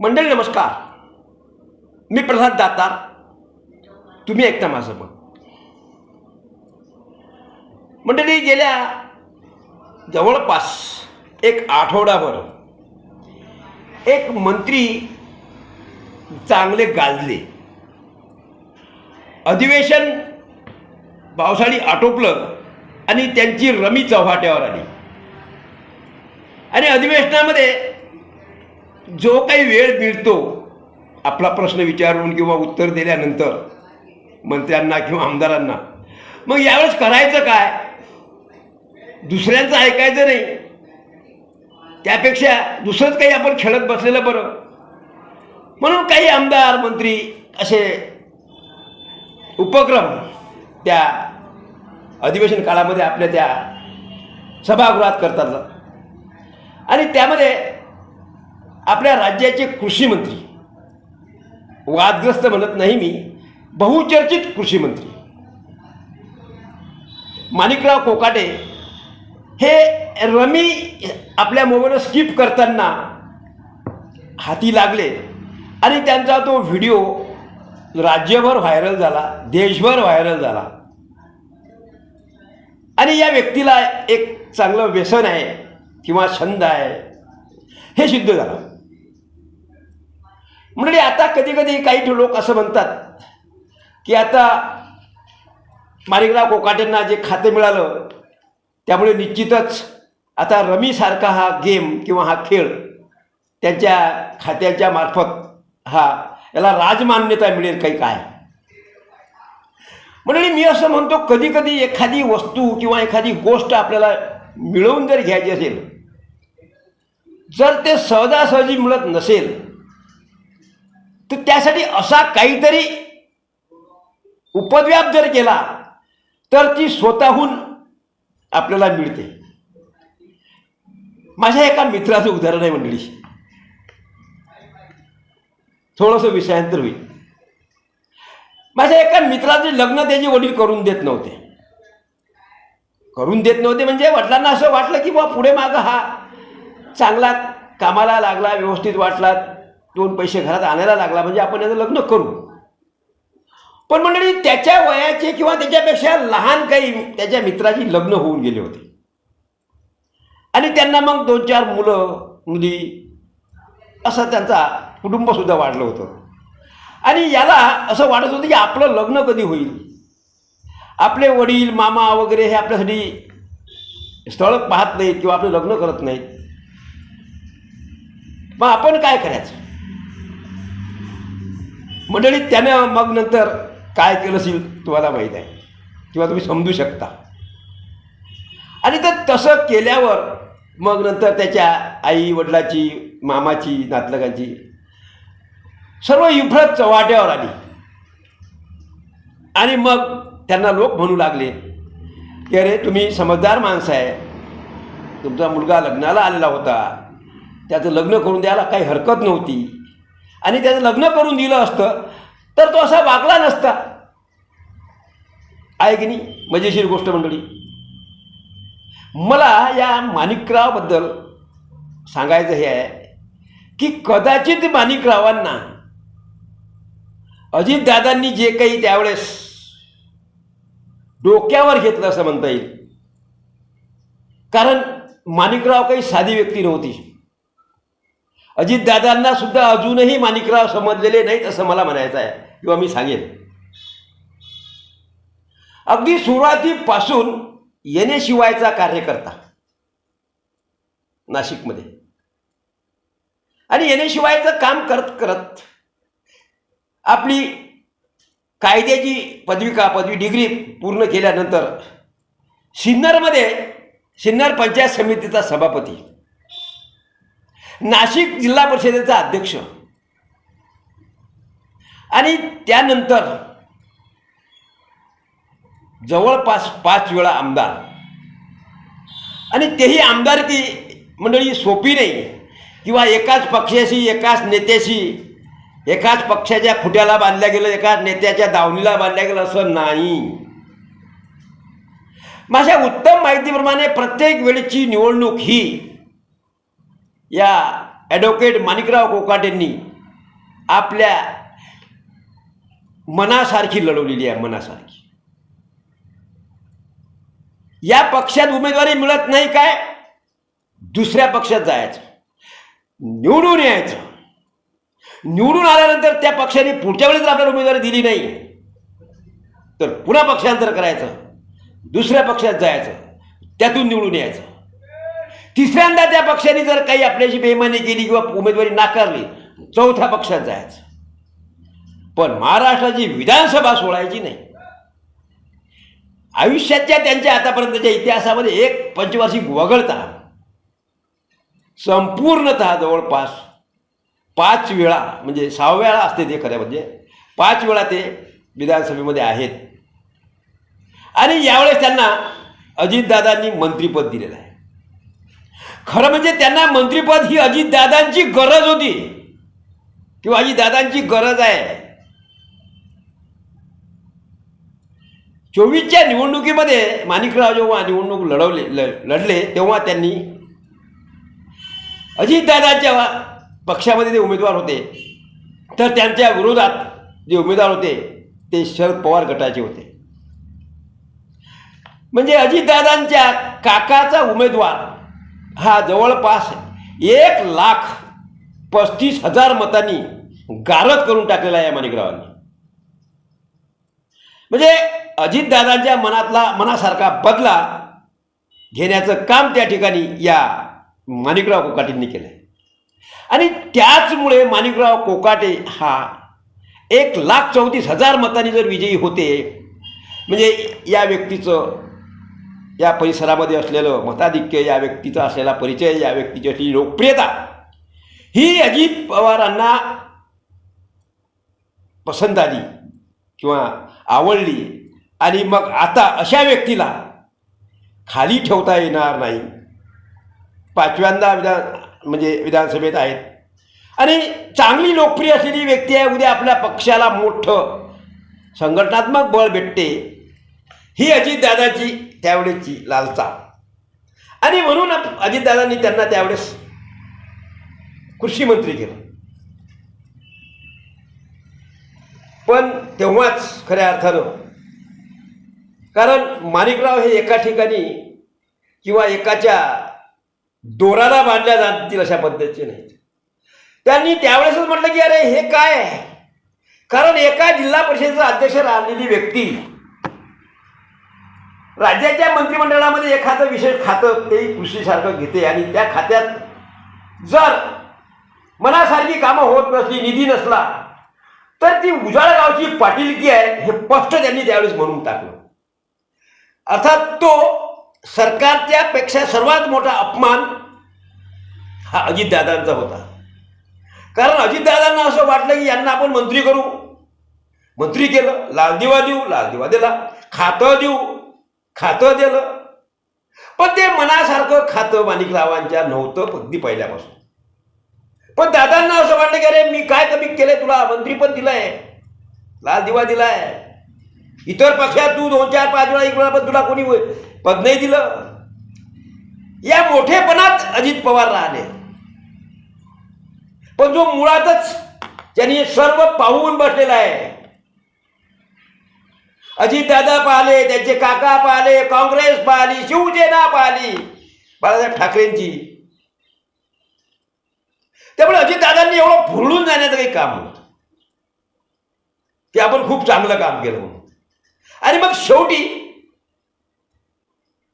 मंडळी नमस्कार. मी प्रसाद दातार. तुम्ही ऐकता माझं मग मंडळी गेल्या जवळपास एक आठवडाभर एक मंत्री चांगले गाजले. अधिवेशन पावसाळी आटोपलं आणि त्यांची रमी चव्हाट्यावर आली. आणि अधिवेशनामध्ये जो काही वेळ मिळतो आपला प्रश्न विचारून किंवा उत्तर दिल्यानंतर मंत्र्यांना किंवा आमदारांना मग यावेळेस करायचं काय? दुसऱ्यांचं ऐकायचं नाही. त्यापेक्षा दुसरंच काही आपण खेळत बसलेलं बरं. म्हणून काही आमदार मंत्री असे उपक्रम त्या अधिवेशन काळामध्ये आपल्या त्या सभागृहात करतात. आणि त्यामध्ये आपल्या राज्याचे कृषी मंत्री. वादग्रस्त म्हणत नाही मी बहुचर्चित कृषी मंत्री. माणिकराव कोकाटे हे रमी आपल्या मोबाईलवर स्किप करताना हाती लागले आणि त्यांचा तो व्हिडिओ राज्यभर व्हायरल झाला देशभर व्हायरल झाला. आणि या व्यक्तीला एक चांगलं व्यसन आहे किंवा छंद आहे हे सिद्ध झालं. म्हणजे आता कधी कधी काही लोक असं म्हणतात की आता माणिकराव कोकाटेंना जे खातं मिळालं त्यामुळे निश्चितच आता रमीसारखा हा गेम किंवा हा खेळ त्यांच्या खात्याच्या मार्फत हा याला राजमान्यता मिळेल काही काय. म्हणजे मी असं म्हणतो कधी कधी एखादी वस्तू किंवा एखादी गोष्ट आपल्याला मिळवून जर घ्यायची असेल जर ते सहजासहजी मिळत नसेल तर त्यासाठी असा काहीतरी उपद्व्याप जर केला तर ती स्वतःहून आपल्याला मिळते. माझ्या एका मित्राचं उदाहरण आहे मंडळी. थोडंसं विषयांतर होईल. माझ्या एका मित्राचे लग्न त्याचे वडील करून देत नव्हते. करून देत नव्हते म्हणजे वडिलांना असं वाटलं की बा पुढे मागं हा चांगला कामाला लागला व्यवस्थित वाटला दोन पैसे घरात आणायला लागला म्हणजे आपण याचं लग्न करू. पण मंडळी त्याच्या वयाचे किंवा त्याच्यापेक्षा लहान काही त्याच्या मित्राची लग्न होऊन गेले होते. आणि त्यांना मग दोन चार मुलं मुली असं त्यांचा कुटुंबसुद्धा वाढलं होतं. आणि याला असं वाटत होतं की आपलं लग्न कधी होईल? आपले वडील मामा वगैरे हे आपल्यासाठी स्थळ पाहत नाहीत किंवा आपलं लग्न करत नाहीत. मग आपण काय करायचं? मंडळी त्यानं मग नंतर काय केलं असेल तुम्हाला माहीत आहे. किंवा तुम्ही समजू शकता. आणि तर तसं केल्यावर मग नंतर त्याच्या आई वडिलाची मामाची नातलगांची सर्व इफरत चव्हाट्यावर आली. आणि मग त्यांना लोक म्हणू लागले की अरे तुम्ही समजदार माणसं आहे. तुमचा मुलगा लग्नाला आलेला होता. त्याचं लग्न करून द्यायला काही हरकत नव्हती. आणि त्याचं लग्न करून दिलं असतं तर तो असा वागला नसता. आहे की नाही? मजेशीर गोष्ट मंडळी. मला या माणिकरावबद्दल सांगायचं हे आहे की कदाचित माणिकरावांना अजितदादांनी जे काही त्यावेळेस डोक्यावर घेतलं असं म्हणता येईल. कारण माणिकराव काही साधी व्यक्ती नव्हती. अजितदादांना सुद्धा अजूनही माणिकराव समजलेले नाहीत असं मला म्हणायचं आहे किंवा मी सांगेन. अगदी सुरुवातीपासून येण्याशिवायचा कार्यकर्ता नाशिकमध्ये. आणि येण्याशिवायचं काम करत करत आपली कायद्याची पदविका पदवी डिग्री पूर्ण केल्यानंतर सिन्नरमध्ये सिन्नर पंचायत समितीचा सभापती नाशिक जिल्हा परिषदेचा अध्यक्ष. आणि त्यानंतर जवळपास पाच वेळा आमदार. आणि तेही आमदारकी मंडळी सोपी नाही. किंवा एकाच पक्षाशी एकाच नेत्याशी एकाच पक्षाच्या खुट्याला बांधल्या गेलं एकाच नेत्याच्या दावणीला बांधल्या गेलं असं नाही. माझ्या उत्तम माहितीप्रमाणे प्रत्येक वेळेची निवडणूक ही या ॲडव्होकेट माणिकराव कोकाटेंनी आपल्या मनासारखी लढवलेली आहे मनासारखी. या पक्षात उमेदवारी मिळत नाही काय? दुसऱ्या पक्षात जायचं. निवडून यायचं. निवडून आल्यानंतर त्या पक्षाने पुढच्या वेळेस आपल्याला उमेदवारी दिली नाही तर पुन्हा पक्षांतर करायचं. दुसऱ्या पक्षात जायचं. त्यातून निवडून यायचं. तिसऱ्यांदा त्या पक्षाने जर काही आपल्याशी बेमानी केली किंवा उमेदवारी नाकारली चौथ्या पक्षात जायचं. पण महाराष्ट्राची विधानसभा सोडायची नाही. आयुष्याच्या त्यांच्या आतापर्यंतच्या इतिहासामध्ये एक पंचवार्षिक वगळता संपूर्णतः जवळपास पाच वेळा म्हणजे सहा वेळा असते ते खऱ्या म्हणजे पाच वेळा ते विधानसभेमध्ये आहेत. आणि यावेळेस त्यांना अजितदादांनी मंत्रिपद दिलेलं आहे. खरं म्हणजे त्यांना मंत्रिपद ही अजितदादांची गरज होती. किंवा अजितदादांची गरज आहे. चोवीसच्या निवडणुकीमध्ये माणिकराव जेव्हा निवडणूक लढवले ल लढले तेव्हा त्यांनी अजितदादांच्या पक्षामध्ये ते उमेदवार होते तर त्यांच्या विरोधात जे उमेदवार होते ते शरद पवार गटाचे होते. म्हणजे अजितदादांच्या काकाचा उमेदवार हा जवळपास एक लाख पस्तीस हजार मतांनी गारद करून टाकलेला आहे या माणिकरावांनी. म्हणजे अजितदादांच्या मनातला मनासारखा बदला घेण्याचं काम त्या ठिकाणी या माणिकराव कोकाटेंनी केलं आहे आणि त्याचमुळे माणिकराव कोकाटे हा एक लाख चौतीस हजार मतांनी जर विजयी होते म्हणजे या व्यक्तीचं या परिसरामध्ये असलेलं मताधिक्य या व्यक्तीचा असलेला परिचय या व्यक्तीची असलेली लोकप्रियता ही अजित पवारांना पसंत आली किंवा आवडली. आणि मग आता अशा व्यक्तीला खाली ठेवता येणार नाही. पाचव्यांदा विधान म्हणजे विधानसभेत आहेत. आणि चांगली लोकप्रिय असलेली व्यक्ती आहे उद्या आपल्या पक्षाला मोठं संघटनात्मक बळ भेटते. ही अजितदादाची त्यावेळेची लालसा आणि म्हणून अजितदादांनी त्यांना त्यावेळेस कृषी मंत्री केलं. पण तेव्हाच खऱ्या अर्थानं कारण माणिकराव हे एका ठिकाणी किंवा एकाच्या दोराला बांधल्या जातील अशा पद्धतीचे नाहीत. त्यांनी त्यावेळेसच म्हटलं की अरे हे काय आहे? कारण एका जिल्हा परिषदेचा अध्यक्ष राहिलेली व्यक्ती राज्याच्या मंत्रिमंडळामध्ये एखादं विशेष खातं ते कृषीसारखं घेते आणि त्या खात्यात जर मनासारखी कामं होत नसली निधी नसला तर ती उजाळ गावची पाटीलकी आहे हे स्पष्ट त्यांनी त्यावेळेस म्हणून टाकलं. अर्थात तो सरकारच्या पेक्षा सर्वात मोठा अपमान हा अजितदादांचा होता. कारण अजितदादांना असं वाटलं की यांना आपण मंत्री करू. मंत्री केलं लाल दिवा देऊ लाल दिवा दिला. खातं देऊ खातं दिलं. पण ते मनासारखं खातं माणिकरावांच्या नव्हतं अगदी पहिल्यापासून. पण दादांना असं वाटलं की अरे मी काय कमी केलंय तुला? मंत्रीपद दिलंय. लाल दिवा दिलाय. इतर पक्षात तू दोन चार पाच वेळा इकडं पण तुला कोणी पद नाही दिलं. या मोठेपणात अजित पवार राहिले. पण जो मुळातच त्यांनी सर्व पाहून बसलेला आहे अजितदादा पाहिले त्यांचे काका पाहिले काँग्रेस पाहिली शिवसेना पाहिली बाळासाहेब ठाकरेंची. त्यामुळे अजितदादांनी एवढं भुरळून जाण्याचं काही काम होतं. की आपण खूप चांगलं काम केलं म्हणून. आणि मग शेवटी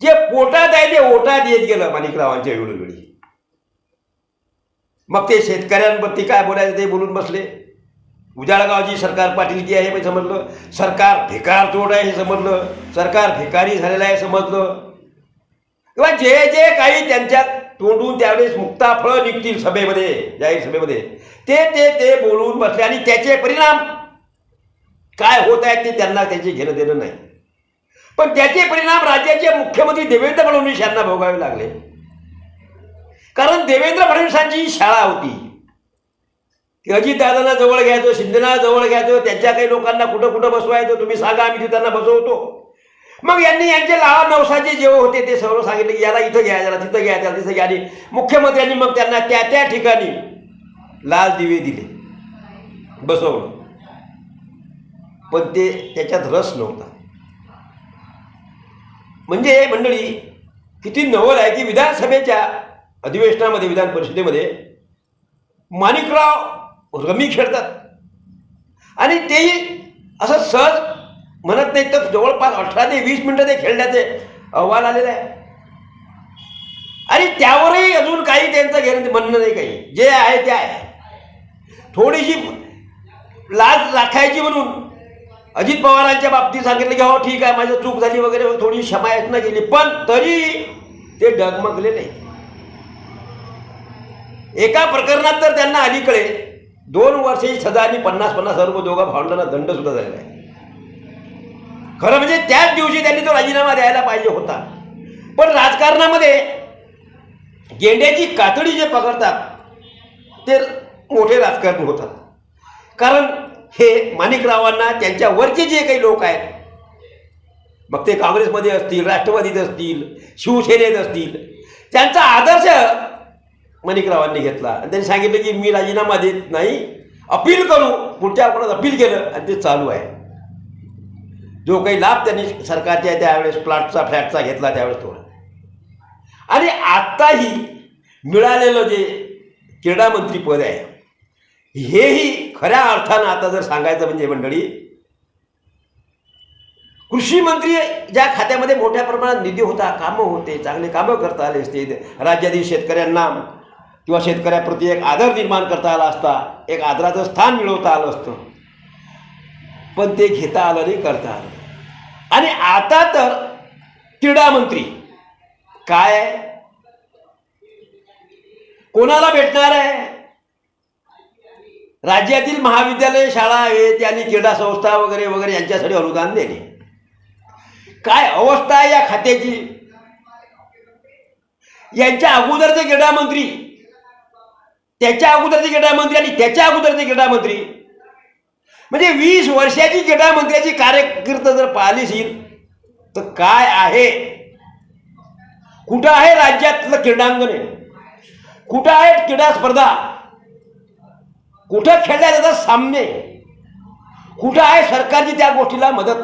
जे पोटात आहे ते ओटात येत गेलं माणिकरावांच्या वेळोवेळी. मग ते शेतकऱ्यांवरती काय बोलायचं ते बोलून बसले. उजाळगावची सरकार पाटीलकी आहे हे समजलं. सरकार भिकार तोड आहे हे समजलं. सरकार भिकारी झालेलं आहे समजलं. किंवा जे जे काही त्यांच्या तोंडून त्यावेळेस मुक्ता फळं निघतील सभेमध्ये जाहीर सभेमध्ये ते ते ते बोलून बसले आणि त्याचे परिणाम काय होत आहेत ते त्यांना त्याचे घेणं देणं नाही. पण त्याचे परिणाम राज्याचे मुख्यमंत्री देवेंद्र फडणवीस यांना भोगावे लागले. कारण देवेंद्र फडणवीसांची शाळा होती. की अजितदादांना जवळ घ्यायचं शिंदेना जवळ घ्यायचं त्यांच्या काही लोकांना कुठं कुठं बसवायचं तुम्ही सांगा आम्ही तिथे त्यांना बसवतो. मग यांनी यांचे लहान नवसाचे जेव्हा होते ते सर्व सांगितले की याला इथं घ्या याला तिथं घ्या त्याला तिथं घ्या. आणि मुख्यमंत्र्यांनी मग त्यांना त्या त्या ठिकाणी लाल दिवे दिले. बसवलं. पण ते त्याच्यात रस नव्हता. म्हणजे मंडळी किती नवल आहे की विधानसभेच्या अधिवेशनामध्ये विधान परिषदेमध्ये माणिकराव रमी खेळतात. आणि तेही असं सहज म्हणत नाही तर जवळपास अठरा ते वीस मिनटं ते खेळण्याचे अहवाल आलेले आहे. आणि त्यावरही अजून काही त्यांचं घेणं म्हणणं नाही काही. जे आहे ते आहे. थोडीशी लाज राखायची म्हणून अजित पवारांच्या बाबतीत सांगितलं की हो ठीक आहे माझी चूक झाली वगैरे थोडी क्षमायाचना केली पण तरी ते डगमगले नाही एका प्रकरणात तर त्यांना अलीकडे दोन वर्षाची सजा आणि पन्नास पन्नास हजार रुपये दोघा भावंडांना दंड सुद्धा झालेला आहे. खरं म्हणजे त्याच दिवशी त्यांनी तो राजीनामा द्यायला पाहिजे होता. पण राजकारणामध्ये गेंड्याची कातडी जे पकडतात ते मोठे राजकारण होतात. कारण हे माणिकरावांना त्यांच्या वरचे जे काही लोक आहेत मग ते काँग्रेसमध्ये असतील राष्ट्रवादीत असतील शिवसेनेत असतील त्यांचा आदर्श मणिकरावांनी घेतला. आणि त्यांनी सांगितलं की मी राजीनामा देत नाही. अपील करू. पुढच्या आपण अपील केलं आणि ते चालू आहे. जो काही लाभ त्यांनी सरकारच्या त्यावेळेस प्लॉटचा फ्लॅटचा घेतला त्यावेळेस तो. आणि आत्ताही मिळालेलं जे क्रीडा मंत्रीपद आहे हेही खऱ्या अर्थानं आता जर सांगायचं म्हणजे मंडळी कृषी मंत्री ज्या खात्यामध्ये मोठ्या प्रमाणात निधी होता कामं होते चांगले कामं करता आले असते राज्यातील शेतकऱ्यांना किंवा शेतकऱ्याप्रती एक आदर निर्माण करता आला असता एक आदराचं स्थान मिळवता आलं असतं. पण ते घेता आलं नाही करता आलं आणि आता तर क्रीडा मंत्री काय कोणाला भेटणार आहे? राज्यातील महाविद्यालय शाळा आहेत आणि क्रीडा संस्था वगैरे वगैरे यांच्यासाठी अनुदान देणे काय अवस्था आहे या खात्याची? यांच्या अगोदरचे क्रीडा मंत्री त्याच्या अगोदरचे क्रीडा मंत्री आणि त्याच्या अगोदरचे क्रीडा मंत्री. म्हणजे वीस वर्षाची क्रीडा मंत्र्याची कार्यकीर्द जर पाहिलीशील तर काय आहे? कुठं आहे राज्यातलं क्रीडांगण कुठं आहेत क्रीडा स्पर्धा? कुठं खेळल्या जातात सामने? कुठं आहे सरकारची त्या गोष्टीला मदत?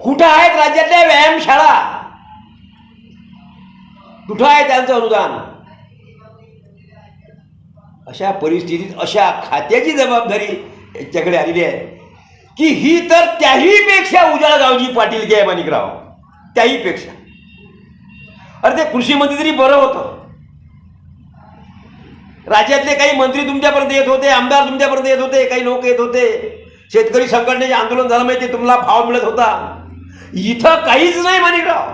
कुठं आहेत राज्यातल्या व्यायामशाळा? कुठं आहे त्यांचं अनुदान? अशा परिस्थितीत अशा खात्याची जबाबदारी याच्याकडे आलेली आहे. की ही तर त्याहीपेक्षा उजाळ गावजी पाटील घ्या माणिकराव. त्याहीपेक्षा अरे ते कृषी मंत्री तरी बरं होतं. राज्यातले काही मंत्री तुमच्यापर्यंत येत होते आमदार तुमच्यापर्यंत येत होते काही लोक येत होते. शेतकरी संघटनेचे आंदोलन झालं माहिती तुम्हाला भाव मिळत होता. इथं काहीच नाही माणिकराव.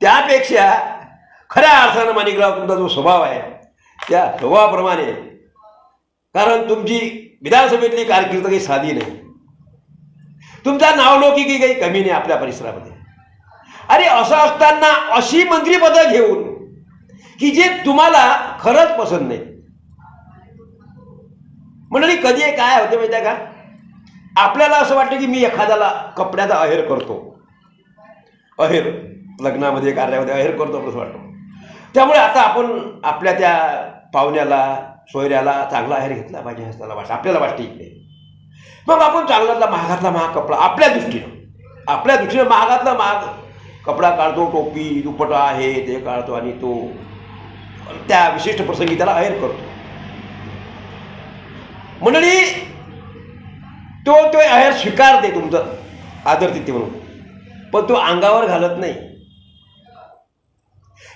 त्यापेक्षा खऱ्या अर्थानं माणिकराव तुमचा जो स्वभाव आहे त्या स्वभावाप्रमाणे कारण तुमची विधानसभेतली कारकीर्द काही साधी नाही. तुमचा नावलौकिकी काही कमी नाही आपल्या परिसरामध्ये. आणि असं असताना अशी मंत्रीपदं घेऊन की जे तुम्हाला खरंच पसंत नाही. मंडळी कधी काय होते माहिती आहे का? आपल्याला असं वाटतं की मी एखाद्याला कपड्याचा अहेर करतो. अहेर लग्नामध्ये कार्यामध्ये अहेर करतो असं वाटतं. त्यामुळे आता आपण आपल्या त्या पाहुण्याला सोयऱ्याला चांगला आहेर घेतला पाहिजे असं त्याला वाटतं. आपल्याला वाटते इकडे. मग आपण चांगल्यातला महागातला महाग कपडा आपल्या दृष्टीनं आपल्या दृष्टीनं महागातला महाग कपडा काढतो टोपी दुपटा आहे ते काढतो आणि तो त्या विशिष्ट प्रसंगी त्याला आहेर करतो. मंडळी तो तो आहेर स्वीकारते तुमचं आदर तिथे म्हणून. पण तो अंगावर घालत नाही.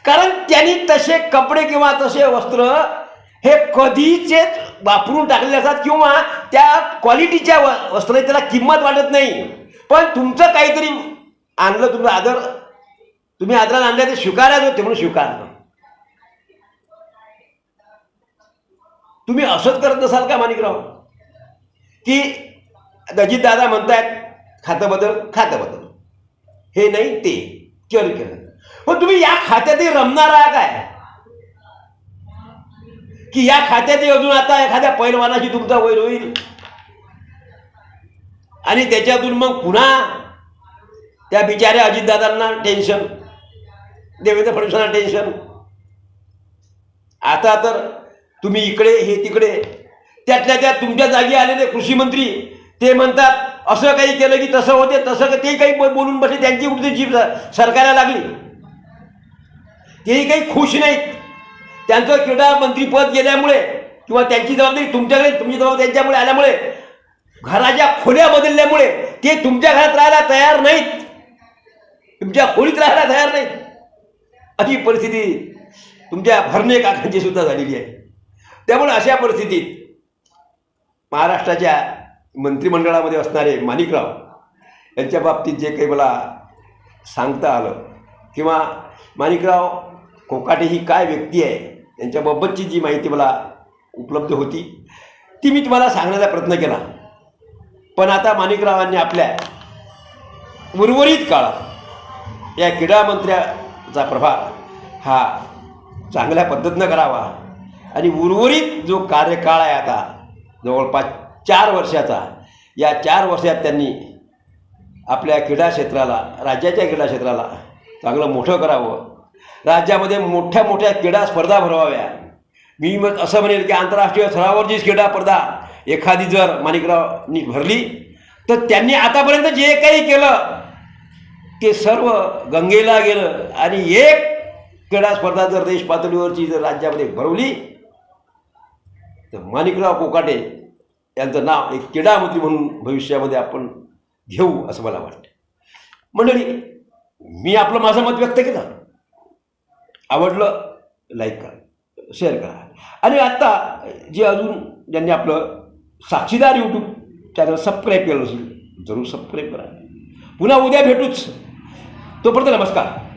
कारण त्यांनी तसे कपडे किंवा तसे वस्त्र हे कधीचे वापरून टाकलेले असतात किंवा त्या क्वालिटीच्या व वस्त्राची त्याला किंमत वाटत नाही. पण तुमचं काहीतरी आणलं तुमचं आदर तुम्ही आदरात आणलं ते स्वीकारायचं होते म्हणून स्वीकारलं तुम्ही असंच करत नसाल का माणिकराव? की अजित दादा म्हणतायत खातं बदल खातं बदल. हे नाही ते चर केलं. पण तुम्ही या खात्यातही रमणार आहात काय? की या खात्यातही अजून आता एखाद्या पैलवानाशी तुमचा वैर होईल? आणि त्याच्यातून मग पुन्हा त्या बिचाऱ्या अजितदादांना टेन्शन देवेंद्र फडणवीसांना टेन्शन आता तर तुम्ही इकडे हे तिकडे त्यातल्या त्यात तुमच्या जागी आलेले कृषी मंत्री ते म्हणतात असं काही केलं की तसं होते तसं ते काही बोलून बसले त्यांची कुठे जीभ स- सरकायला लागली? तेही काही खुश नाहीत. त्यांचं क्रीडा मंत्रीपद गेल्यामुळे किंवा त्यांची जबाबदारी तुमच्याकडे तुमची जबाबदारी त्यांच्यामुळे आल्यामुळे घराच्या खोल्या बदलल्यामुळे ते तुमच्या घरात राहायला तयार नाहीत. तुमच्या खोलीत राहायला तयार नाहीत. अशी परिस्थिती तुमच्या भरणे काकांची सुद्धा झालेली आहे. त्यामुळे अशा परिस्थितीत महाराष्ट्राच्या मंत्रिमंडळामध्ये असणारे माणिकराव यांच्या बाबतीत जे काही मला सांगता आलं किंवा माणिकराव कोकाटे ही काय व्यक्ती आहे? यांच्याबाबतची जी माहिती मला उपलब्ध होती ती मी तुम्हाला सांगण्याचा प्रयत्न केला. पण आता माणिकरावांनी आपल्या उर्वरित काळात या क्रीडा मंत्र्याचा प्रभार हा चांगल्या पद्धतीनं करावा आणि उर्वरित जो कार्यकाळ आहे आता जवळपास चार वर्षाचा या चार वर्षात त्यांनी आपल्या क्रीडा क्षेत्राला राज्याच्या क्रीडा क्षेत्राला चांगलं मोठं करावं. राज्यामध्ये मोठ्या मोठ्या क्रीडा स्पर्धा भरवाव्या. मी मग असं म्हणेल की आंतरराष्ट्रीय स्तरावरची क्रीडा स्पर्धा एखादी जर माणिकरावनी भरली तर त्यांनी आतापर्यंत जे काही केलं ते सर्व गंगेला गेलं आणि एक क्रीडा स्पर्धा जर देश पातळीवरची जर राज्यामध्ये भरवली तर माणिकराव कोकाटे यांचं नाव एक क्रीडामंत्री म्हणून भविष्यामध्ये आपण घेऊ असं मला वाटतं. मंडळी मी आपलं माझं मत व्यक्त केलं. आवडलं लाईक करा शेअर करा. आणि आत्ता जे अजून ज्यांनी आपलं साक्षीदार यूट्यूब चॅनल सबस्क्राईब केलं असेल जरूर सबस्क्राईब करा. पुन्हा उद्या भेटूच. तोपर्यंत नमस्कार.